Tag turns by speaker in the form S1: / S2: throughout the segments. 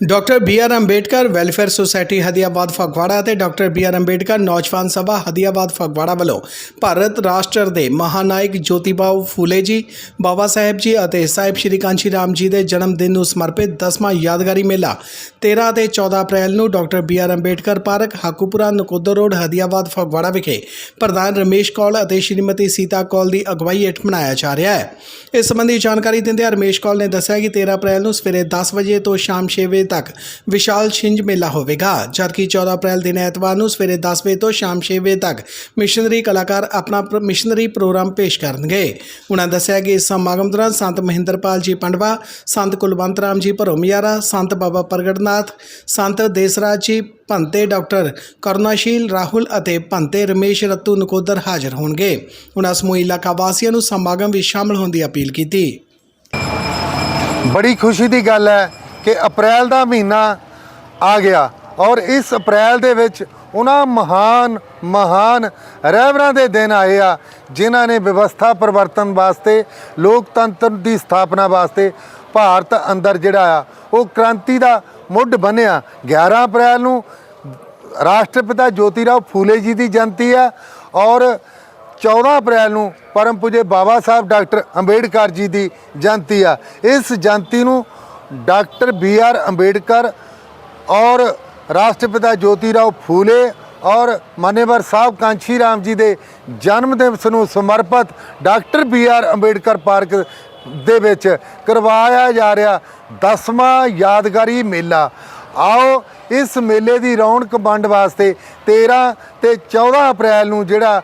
S1: Doctor B R Ambedkar welfare society Hadiabad Phagwara ਅਤੇ doctor B R Ambedkar ਨੌਜਵਾਨ ਸਭਾ ਹਦੀਆਬਾਦ ਫਗਵਾੜਾ ਵੱਲੋਂ ਭਾਰਤ ਰਾਸ਼ਟਰ ਦੇ ਮਹਾਨਾਇਕ ਜੋਤੀਬਾਉ ਫੂਲੇ ਜੀ, ਬਾਬਾ ਸਾਹਿਬ ਜੀ ਅਤੇ ਸਾਹਿਬ ਸ਼੍ਰੀ ਕਾਂਚੀ ਰਾਮ ਜੀ ਦੇ ਜਨਮ ਦਿਨ ਨੂੰ ਸਮਰਪਿਤ 10ਵਾਂ ਯਾਦਗਾਰੀ ਮੇਲਾ 13 ਅਤੇ 14 ਅਪ੍ਰੈਲ ਨੂੰ doctor B R Ambedkar park, Hakupura, Nakodar road, Hadiabad Phagwara ਵਿਖੇ ਪ੍ਰਧਾਨ ਰਮੇਸ਼ ਕੌਲ ਅਤੇ ਸ਼੍ਰੀਮਤੀ ਸੀਤਾ ਕੌਲ ਦੀ ਅਗਵਾਈ ਹੇਠ ਮਨਾਇਆ ਜਾ ਰਿਹਾ ਹੈ। ਇਸ ਸੰਬੰਧੀ ਜਾਣਕਾਰੀ ਦਿੰਦਿਆਂ ਰਮੇਸ਼ ਕੌਲ ਨੇ ਦੱਸਿਆ ਕਿ 13 ਅਪ੍ਰੈਲ ਨੂੰ ਸਵੇਰੇ 10 ਵਜੇ ਤੋਂ ਸ਼ਾਮ 6 ਵਜੇ ਤੱਕ। ਵਿਸ਼ਾਲ ਛਿੰਝ ਮੇਲਾ ਹੋਵੇਗਾ। ਜਦਕਿ 14 ਅਪ੍ਰੈਲ ਦਿਨ ਐਤਵਾਰ ਨੂੰ ਸਵੇਰੇ 10 ਵਜੇ ਤੋਂ ਸ਼ਾਮ 6 ਵਜੇ ਤੱਕ ਮਿਸ਼ਨਰੀ ਕਲਾਕਾਰ ਆਪਣਾ ਮਿਸ਼ਨਰੀ ਪ੍ਰੋਗਰਾਮ ਪੇਸ਼ ਕਰਨਗੇ। ਉਹਨਾਂ ਦੱਸਿਆ ਕਿ ਇਸ ਸਮਾਗਮ ਦੌਰਾਨ ਸੰਤ ਮਹਿੰਦਰਪਾਲ ਜੀ ਪੰਡਵਾ, ਸੰਤ ਕੁਲਵੰਤ ਰਾਮ ਜੀ ਭਰੋਮਿਆਰਾ ਸੰਤ ਬਾਬਾ ਪ੍ਰਗਟਨਾਥ, ਸੰਤ ਦੇਸਰਾਜ ਜੀ ਭੰਤੇ ਡਾਕਟਰ ਕਰੁਣਾਸ਼ੀਲ ਰਾਹੁਲ ਅਤੇ ਭੰਤੇ ਰਮੇਸ਼ ਰਤੂ ਨਕੋਦਰ ਹਾਜ਼ਰ ਹੋਣਗੇ। ਉਹਨਾਂ ਸਮੂਹ ਇਲਾਕਾ ਵਾਸੀਆਂ ਨੂੰ ਸਮਾਗਮ ਵਿੱਚ ਸ਼ਾਮਲ ਹੋਣ ਦੀ ਅਪੀਲ ਕੀਤੀ।
S2: ਬੜੀ ਖੁਸ਼ੀ ਦੀ ਗੱਲ ਹੈ ਕਿ ਅਪ੍ਰੈਲ ਦਾ ਮਹੀਨਾ ਆ ਗਿਆ ਔਰ ਇਸ ਅਪ੍ਰੈਲ ਦੇ ਵਿੱਚ ਉਹਨਾਂ ਮਹਾਨ ਮਹਾਨ ਰਹਿਬਰਾਂ ਦੇ ਦਿਨ ਆਏ ਆ, ਜਿਨ੍ਹਾਂ ਨੇ ਵਿਵਸਥਾ ਪਰਿਵਰਤਨ ਵਾਸਤੇ, ਲੋਕਤੰਤਰ ਦੀ ਸਥਾਪਨਾ ਵਾਸਤੇ ਭਾਰਤ ਅੰਦਰ ਜਿਹੜਾ ਆ, ਉਹ ਕ੍ਰਾਂਤੀ ਦਾ ਮੁੱਢ ਬਣਿਆ 11 ਅਪ੍ਰੈਲ ਨੂੰ ਰਾਸ਼ਟਰਪਿਤਾ ਜੋਤੀਰਾਓ ਫੂਲੇ ਜੀ ਦੀ ਜਯੰਤੀ ਆ ਔਰ 14 ਅਪ੍ਰੈਲ ਨੂੰ ਪਰਮ ਪੂਜੇ ਬਾਬਾ ਸਾਹਿਬ ਡਾਕਟਰ ਅੰਬੇਡਕਰ ਜੀ ਦੀ ਜਯੰਤੀ ਆ। ਇਸ ਜਯੰਤੀ ਨੂੰ ਡਾਕਟਰ ਬੀ ਆਰ ਅੰਬੇਡਕਰ ਔਰ ਰਾਸ਼ਟਰਪਿਤਾ ਜੋਤੀ ਰਾਓ ਫੂਲੇ ਔਰ ਮਾਨੇਵਰ ਸਾਹਿਬ ਕਾਂਚੀ ਰਾਮ ਜੀ ਦੇ ਜਨਮ ਦਿਵਸ ਨੂੰ ਸਮਰਪਿਤ doctor B R Ambedkar park ਦੇ ਵਿੱਚ ਕਰਵਾਇਆ ਜਾ ਰਿਹਾ 10ਵਾਂ ਯਾਦਗਾਰੀ ਮੇਲਾ। ਆਓ ਇਸ ਮੇਲੇ ਦੀ ਰੌਣਕ ਵੰਡ ਵਾਸਤੇ 13 ਤੇ 14 ਅਪ੍ਰੈਲ ਨੂੰ ਜਿਹੜਾ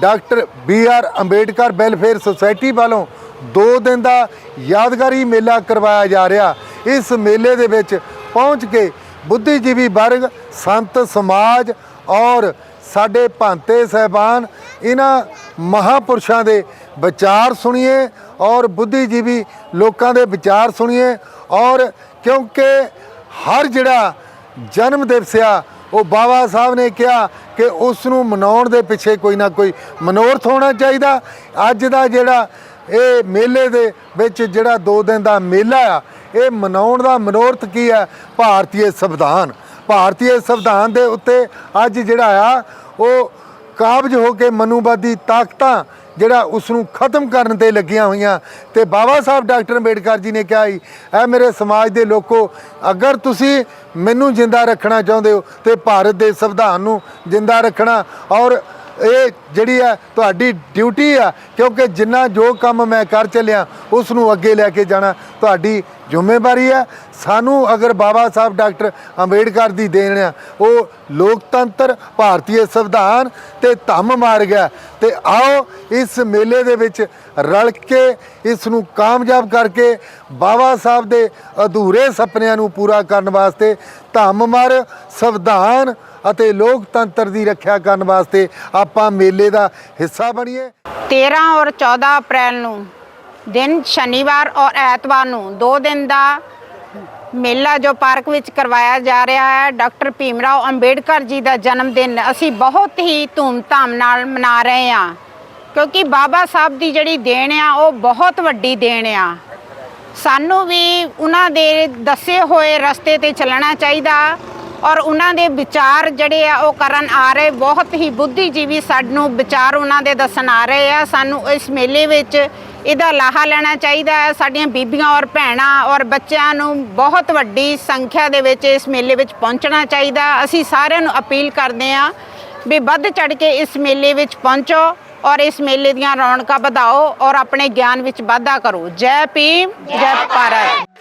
S2: doctor B R Ambedkar welfare society ਵੱਲੋਂ 2 ਦਿਨ ਦਾ ਯਾਦਗਾਰੀ ਮੇਲਾ ਕਰਵਾਇਆ ਜਾ ਰਿਹਾ। ਇਸ ਮੇਲੇ ਦੇ ਵਿੱਚ ਪਹੁੰਚ ਕੇ ਬੁੱਧੀਜੀਵੀ ਵਰਗ, ਸੰਤ ਸਮਾਜ ਔਰ ਸਾਡੇ ਭਾਂਤੇ ਸਹਿਬਾਨ ਇਹਨਾਂ ਮਹਾਪੁਰਸ਼ਾਂ ਦੇ ਵਿਚਾਰ ਸੁਣੀਏ ਔਰ ਬੁੱਧੀਜੀਵੀ ਲੋਕਾਂ ਦੇ ਵਿਚਾਰ ਸੁਣੀਏ ਔਰ ਕਿਉਂਕਿ ਹਰ ਜਿਹੜਾ ਜਨਮ ਦਿਵਸ ਆ, ਉਹ ਬਾਬਾ ਸਾਹਿਬ ਨੇ ਕਿਹਾ ਕਿ ਉਸ ਨੂੰ ਮਨਾਉਣ ਦੇ ਪਿੱਛੇ ਕੋਈ ਨਾ ਕੋਈ ਮਨੋਰਥ ਹੋਣਾ ਚਾਹੀਦਾ। ਅੱਜ ਦਾ ਜਿਹੜਾ ਇਹ ਮੇਲੇ ਦੇ ਵਿੱਚ ਜਿਹੜਾ 2 ਦਿਨ ਦਾ ਮੇਲਾ ਆ, ਇਹ ਮਨਾਉਣ ਦਾ ਮਨੋਰਥ ਕੀ ਹੈ? ਭਾਰਤੀ ਸੰਵਿਧਾਨ। ਭਾਰਤੀ ਸੰਵਿਧਾਨ ਦੇ ਉੱਤੇ ਅੱਜ ਜਿਹੜਾ ਆ, ਉਹ ਕਾਬਜ ਹੋ ਕੇ ਮਨੂਵਾਦੀ ਤਾਕਤਾਂ ਜਿਹੜਾ ਉਸ ਨੂੰ ਖਤਮ ਕਰਨ ਤੇ ਲੱਗੀਆਂ ਹੋਈਆਂ। ਤੇ ਬਾਬਾ ਸਾਹਿਬ ਡਾਕਟਰ ਅੰਬੇਡਕਰ ਜੀ ਨੇ ਕਿਹਾ ਸੀ ਐ ਮੇਰੇ ਸਮਾਜ ਦੇ ਲੋਕੋ, ਅਗਰ ਤੁਸੀਂ ਮੈਨੂੰ ਜਿੰਦਾ ਰੱਖਣਾ ਚਾਹੁੰਦੇ ਹੋ, ਤੇ ਭਾਰਤ ਦੇ ਸੰਵਿਧਾਨ ਨੂੰ ਜਿੰਦਾ ਰੱਖਣਾ ਔਰ ਇਹ ਜਿਹੜੀ ਆ ਤੁਹਾਡੀ ਡਿਊਟੀ ਆ, ਕਿਉਂਕਿ ਜਿੰਨਾ ਜੋ ਕੰਮ ਮੈਂ ਕਰ ਚੱਲਿਆ ਉਸ ਨੂੰ ਅੱਗੇ ਲੈ ਕੇ ਜਾਣਾ ਤੁਹਾਡੀ ਜ਼ਿੰਮੇਵਾਰੀ ਆ। ਸਾਨੂੰ ਅਗਰ ਬਾਬਾ ਸਾਹਿਬ ਡਾਕਟਰ ਅੰਬੇਡਕਰ ਦੀ ਦੇਣ ਆ, ਉਹ ਲੋਕਤੰਤਰ, ਭਾਰਤੀ ਸੰਵਿਧਾਨ ਤੇ ਧੰਮ ਮਾਰ ਗਿਆ। ਤੇ ਆਓ ਇਸ ਮੇਲੇ ਦੇ ਵਿੱਚ ਰਲ ਕੇ ਇਸ ਨੂੰ ਕਾਮਯਾਬ ਕਰਕੇ ਬਾਬਾ ਸਾਹਿਬ ਦੇ ਅਧੂਰੇ ਸੁਪਨਿਆਂ ਨੂੰ ਪੂਰਾ ਕਰਨ ਵਾਸਤੇ ਧੰਮ ਮਾਰ, ਸੰਵਿਧਾਨ ਅਤੇ ਲੋਕਤੰਤਰ ਦੀ ਰੱਖਿਆ ਕਰਨ ਵਾਸਤੇ ਆਪਾਂ ਮੇਲੇ ਦਾ ਹਿੱਸਾ ਬਣੀਏ।
S3: 13 ਔਰ 14 ਅਪ੍ਰੈਲ ਨੂੰ, ਦਿਨ ਸ਼ਨੀਵਾਰ ਔਰ ਐਤਵਾਰ ਨੂੰ, ਦੋ ਦਿਨ ਦਾ ਮੇਲਾ ਜੋ ਪਾਰਕ ਵਿੱਚ ਕਰਵਾਇਆ ਜਾ ਰਿਹਾ ਹੈ, ਡਾਕਟਰ ਭੀਮਰਾਓ ਅੰਬੇਡਕਰ ਜੀ ਦਾ ਜਨਮ ਦਿਨ ਅਸੀਂ ਬਹੁਤ ਹੀ ਧੂਮਧਾਮ ਨਾਲ ਮਨਾ ਰਹੇ ਹਾਂ, ਕਿਉਂਕਿ ਬਾਬਾ ਸਾਹਿਬ ਦੀ ਜਿਹੜੀ ਦੇਣ ਆ, ਉਹ ਬਹੁਤ ਵੱਡੀ ਦੇਣ ਆ। ਸਾਨੂੰ ਵੀ ਉਹਨਾਂ ਦੇ ਦੱਸੇ ਹੋਏ ਰਸਤੇ ਤੇ ਚੱਲਣਾ ਚਾਹੀਦਾ ਔਰ ਉਹਨਾਂ ਦੇ ਵਿਚਾਰ ਜਿਹੜੇ ਆ, ਉਹ ਕਰਨ ਆ ਰਹੇ। ਬਹੁਤ ਹੀ ਬੁੱਧੀਜੀਵੀ ਸਾਨੂੰ ਵਿਚਾਰ ਉਹਨਾਂ ਦੇ ਦੱਸਣ ਆ ਰਹੇ ਆ। ਸਾਨੂੰ ਇਸ ਮੇਲੇ ਵਿੱਚ ਇਹਦਾ ਲਾਹਾ ਲੈਣਾ ਚਾਹੀਦਾ ਹੈ। ਸਾਡੀਆਂ ਬੀਬੀਆਂ ਔਰ ਭੈਣਾਂ ਔਰ ਬੱਚਿਆਂ ਨੂੰ ਬਹੁਤ ਵੱਡੀ ਸੰਖਿਆ ਦੇ ਵਿੱਚ ਇਸ ਮੇਲੇ ਵਿੱਚ ਪਹੁੰਚਣਾ ਚਾਹੀਦਾ। ਅਸੀਂ ਸਾਰਿਆਂ ਨੂੰ ਅਪੀਲ ਕਰਦੇ ਹਾਂ ਵੀ ਵੱਧ ਚੜ ਕੇ ਇਸ ਮੇਲੇ ਵਿੱਚ ਪਹੁੰਚੋ ਔਰ ਇਸ ਮੇਲੇ ਦੀਆਂ ਰੌਣਕਾਂ ਵਧਾਓ ਔਰ ਆਪਣੇ ਗਿਆਨ ਵਿੱਚ ਵਾਧਾ ਕਰੋ। ਜੈ ਭੀਮ, ਜੈ ਭਾਰਤ।